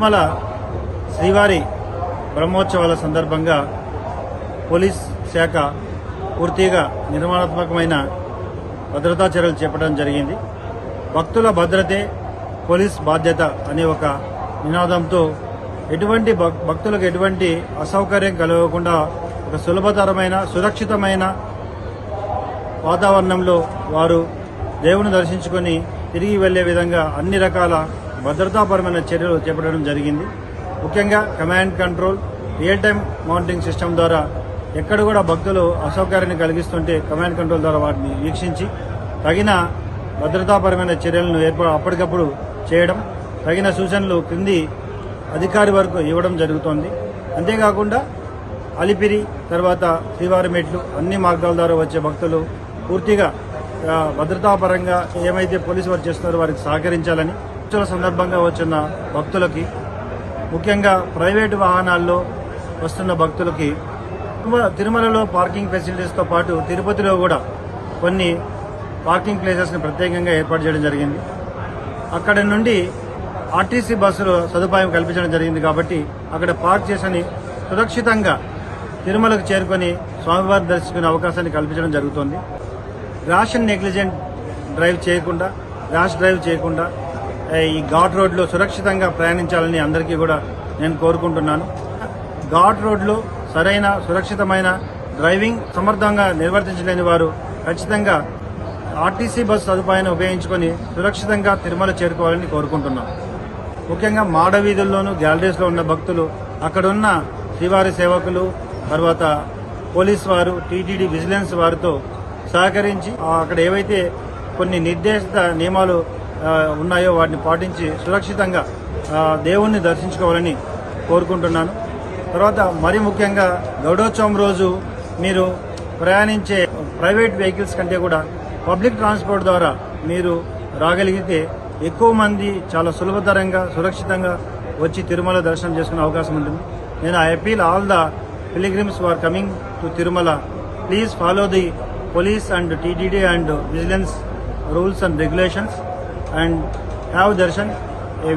తిరుమల శ్రీవారి బ్రహ్మోత్సవాల సందర్భంగా పోలీస్ శాఖ పూర్తిగా నిర్మాణాత్మకమైన భద్రతా చర్యలు చేపట్టడం జరిగింది. భక్తుల భద్రతే పోలీస్ బాధ్యత అనే ఒక నినాదంతో ఎటువంటి భక్- భక్తులకు ఎటువంటి అసౌకర్యం కలగకుండా ఒక సులభతరమైన సురక్షితమైన వాతావరణంలో వారు దేవుని దర్శించుకొని తిరిగి వెళ్ళే విధంగా అన్ని రకాల భద్రతాపరమైన చర్యలు చేపట్టడం జరిగింది. ముఖ్యంగా command control real time monitoring system ద్వారా ఎక్కడ కూడా భక్తులు అసౌకర్యాన్ని కలిగిస్తుంటే కమాండ్ కంట్రోల్ ద్వారా వాటిని వీక్షించి తగిన భద్రతాపరమైన చర్యలను ఏర్ప అప్పటికప్పుడు చేయడం తగిన సూచనలు క్రింది అధికారి వరకు ఇవ్వడం జరుగుతోంది. అంతేకాకుండా అలిపిరి తర్వాత శ్రీవారి మెట్లు అన్ని మార్గాల ద్వారా వచ్చే భక్తులు పూర్తిగా భద్రతాపరంగా ఏమైతే పోలీసు వారు చేస్తున్నారో వారికి సహకరించాలని ఉత్సవాల సందర్భంగా వచ్చిన భక్తులకి ముఖ్యంగా ప్రైవేటు వాహనాల్లో వస్తున్న భక్తులకి తిరుమ- తిరుమలలో పార్కింగ్ ఫెసిలిటీస్తో పాటు తిరుపతిలో కూడా కొన్ని పార్కింగ్ ప్లేసెస్ని ప్రత్యేకంగా ఏర్పాటు చేయడం జరిగింది. అక్కడ నుండి ఆర్టీసీ బస్సులు సదుపాయం కల్పించడం జరిగింది కాబట్టి అక్కడ పార్క్ చేసని సురక్షితంగా తిరుమలకు చేరుకొని స్వామివారిని దర్శించుకునే అవకాశాన్ని కల్పించడం జరుగుతోంది. ర్యాష్ అండ్ నెగ్లిజెంట్ డ్రైవ్ చేయకుండా ర్యాష్ డ్రైవ్ చేయకుండా ఈ ఘాట్ రోడ్లో సురక్షితంగా ప్రయాణించాలని అందరికీ కూడా నేను కోరుకుంటున్నాను. ఘాట్ రోడ్లు సరైన సురక్షితమైన డ్రైవింగ్ సమర్థంగా నిర్వర్తించలేని వారు ఖచ్చితంగా ఆర్టీసీ బస్సు సదుపాయాన్ని ఉపయోగించుకొని సురక్షితంగా తిరుమల చేరుకోవాలని కోరుకుంటున్నాం. ముఖ్యంగా మాడ వీధుల్లోనూ గ్యాలరీస్లో ఉన్న భక్తులు అక్కడున్న శ్రీవారి సేవకులు తర్వాత పోలీస్ వారు టీటీడీ విజిలెన్స్ వారితో సహకరించి అక్కడ ఏవైతే కొన్ని నిర్దేశిత నియమాలు ఉన్నాయో వాటిని పాటించి సురక్షితంగా దేవుణ్ణి దర్శించుకోవాలని కోరుకుంటున్నాను. తర్వాత మరి ముఖ్యంగా గౌడోత్సవం రోజు మీరు ప్రయాణించే ప్రైవేట్ వెహికల్స్ కంటే కూడా పబ్లిక్ ట్రాన్స్పోర్ట్ ద్వారా మీరు రాగలిగితే ఎక్కువ మంది చాలా సులభతరంగా సురక్షితంగా వచ్చి తిరుమల దర్శనం చేసుకునే అవకాశం ఉంటుంది. నేను I appeal all the pilgrims are coming to Tirumala please follow the police and TTD and vigilance rules and regulations and have darshan a very